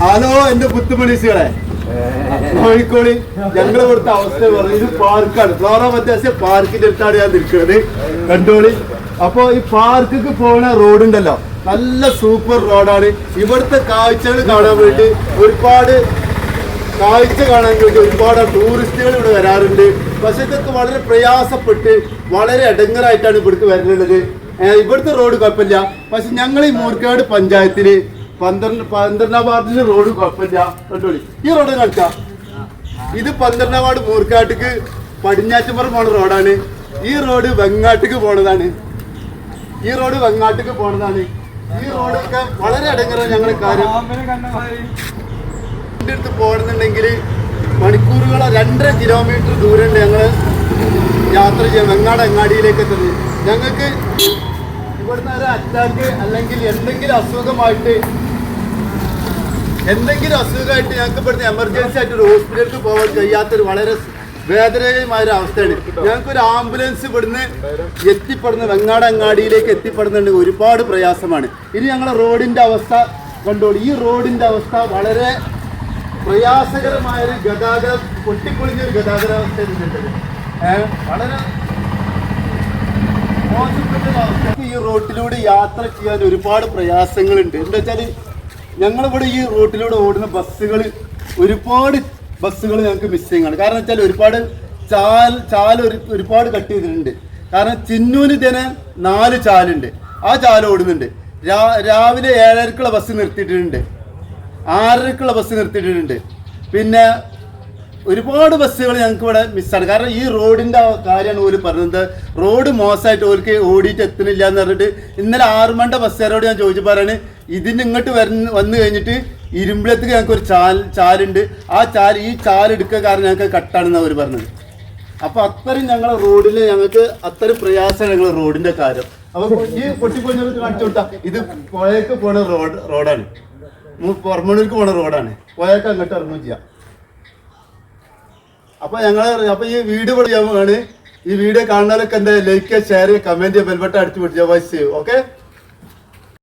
Hello എന്റെ പുത്തുമണീസുകളെ. കോഴിക്കോട് ഞങ്ങൾ ഇവിടുത്തെ അവസ്ഥ പറഞ്ഞു ഇത് പാർക്കാണ്. ഫ്ലോറ മധ്യാസ്യ പാർക്കിന്റെ അടുത്താണ് ഞാൻ നിൽക്കുന്നത്. കണ്ടോളി? അപ്പൊ ഈ പാർക്കിക്ക് പോണ റോഡ് ഉണ്ടല്ലോ. നല്ല സൂപ്പർ റോഡാണ് ഇവിടുത്തെ കാഴ്ചകൾ കാണാൻ വേണ്ടി ഒരുപാട് കാഴ്ച കാണാൻ വേണ്ടി ഒരുപാട് ടൂറിസ്റ്റുകൾ ഇവിടെ വരാറുണ്ട്. പക്ഷെ ഇതൊക്കെ വളരെ പ്രയാസപ്പെട്ട് വളരെ ഇടങ്ങറായിട്ടാണ് ഇവിടേക്ക് വരുന്നുള്ളത് ഏഹ് ഇവിടുത്തെ റോഡ് കുഴപ്പമില്ല. പക്ഷെ ഞങ്ങൾ ഈ മൂർക്കാട് പഞ്ചായത്തിൽ പന്ത്രണ്ട് വാർഡിന്റെ റോഡ് കുഴപ്പമില്ല. കണ്ടോളി. ഈ റോഡ് കളിച്ച ഇത് പന്ത്രണ്ടാം വാർഡ് മൂർക്കാട്ടിക്ക് പടിഞ്ഞാറ്റുപുറം പോണ റോഡാണ്. ഈ റോഡ് വെങ്ങാട്ടിക്ക് പോണതാണ്. ഈ റോഡ് വെങ്ങാട്ടിക്ക് പോണതാണ്. ഈ റോഡൊക്കെ വളരെ അടങ്ങറ ഞങ്ങൾ കാര്യം. അടുത്ത് പോകണമെന്നുണ്ടെങ്കിൽ മണിക്കൂറുകളോ രണ്ടര കിലോമീറ്റർ ദൂരമുണ്ട് ഞങ്ങൾ യാത്ര ചെയ്യാം വെങ്ങാട് അങ്ങാടിയിലേക്ക് എത്തുന്നത്. ഞങ്ങൾക്ക് ഇവിടുന്ന് ഒരു അറ്റാക്ക് അല്ലെങ്കിൽ എന്തെങ്കിലും അസുഖമായിട്ട് എന്തെങ്കിലും അസുഖമായിട്ട് ഞങ്ങൾക്ക് ഇവിടുന്ന് എമർജൻസി ആയിട്ട് ഒരു ഹോസ്പിറ്റലിലേക്ക് പോകാൻ കഴിയാത്തൊരു വളരെ വേദനകരമായ ഒരു അവസ്ഥയാണ്. ഞങ്ങൾക്ക് ഒരു ആംബുലൻസ് ഇവിടുന്ന് എത്തിപ്പെടുന്ന വെങ്ങാട് അങ്ങാടിയിലേക്ക് എത്തിപ്പെടുന്നുണ്ട് ഒരുപാട് പ്രയാസമാണ്. ഇനി ഞങ്ങളെ റോഡിന്റെ അവസ്ഥ കണ്ടോളൂ. ഈ റോഡിന്റെ അവസ്ഥ വളരെ പ്രയാസകരമായ ഒരു ഗതാഗതം പൊട്ടിപ്പൊളിഞ്ഞ ഒരു ഗതാഗത അവസ്ഥ വളരെ മോശപ്പെട്ട അവസ്ഥ. ഈ റോഡിലൂടെ യാത്ര ചെയ്യാൻ ഒരുപാട് പ്രയാസങ്ങളുണ്ട്. എന്താ വെച്ചാൽ ഞങ്ങളിവിടെ ഈ റൂട്ടിലൂടെ ഓടുന്ന ബസ്സുകൾ ഒരുപാട് ബസ്സുകൾ ഞങ്ങൾക്ക് മിസ് ആണ് കാരണം വെച്ചാൽ ഒരുപാട് ചാൽ ചാൽ ഒരു ഒരുപാട് കട്ട് ചെയ്തിട്ടുണ്ട്. കാരണം ചിന്നൂന് തന്നെ നാല് ചാലുണ്ട്. ആ ചാൽ ഓടുന്നുണ്ട്. രാവിലെ ഏഴരക്കുള്ള ബസ് നിർത്തിയിട്ടുണ്ട്. ആറരക്കുള്ള ബസ് നിർത്തിയിട്ടുണ്ട്. പിന്നെ ഒരുപാട് ബസ്സുകൾ ഞങ്ങൾക്ക് ഇവിടെ മിസ്സാണ് കാരണം ഈ റോഡിന്റെ കാര്യമാണ് ഓര് പറഞ്ഞത്. റോഡ് മോശമായിട്ട് ഓർക്ക് ഓടിയിട്ട് എത്തുന്നില്ല എന്ന് പറഞ്ഞിട്ട് ഇന്നലെ ആറുമണ്ട ബസ്സുകാരോട് ഞാൻ ചോദിച്ചു പറയാണ് ഇതിന് ഇങ്ങോട്ട് വരുന്ന വന്നു കഴിഞ്ഞിട്ട് ഇരുമ്പിളത്തേക്ക് ഞങ്ങൾക്ക് ഒരു ചാൽ ചാലുണ്ട്. ആ ചാൽ ഈ ചാൽ എടുക്കുക കാരണം ഞങ്ങൾക്ക് കട്ടാണെന്ന് അവർ പറഞ്ഞത്. അപ്പൊ അത്രയും ഞങ്ങളെ റോഡിൽ ഞങ്ങൾക്ക് അത്രയും പ്രയാസമാണ് ഞങ്ങൾ റോഡിന്റെ കാര്യം. അപ്പൊ ഈ പൊട്ടിപ്പൊഞ്ഞവർക്ക് കാണിച്ചു കൊടുത്താ ഇത് പുഴയ്ക്ക് പോണ റോഡ് റോഡാണ്. പുറമണിക്ക് പോണ റോഡാണ്. പുഴയ്ക്ക് അങ്ങോട്ട് ഇറങ്ങുകയും ചെയ്യാം. അപ്പൊ ഞങ്ങൾ അപ്പൊ ഈ വീഡിയോ പഠിക്കാൻ വേണേ ഈ വീഡിയോ കാണുന്നവരൊക്കെ എന്താ ലൈക്ക് ഷെയർ കമന്റ് ബെൽബട്ടൺ അടിച്ചു പിടിച്ച വോയിസ് ഓക്കെ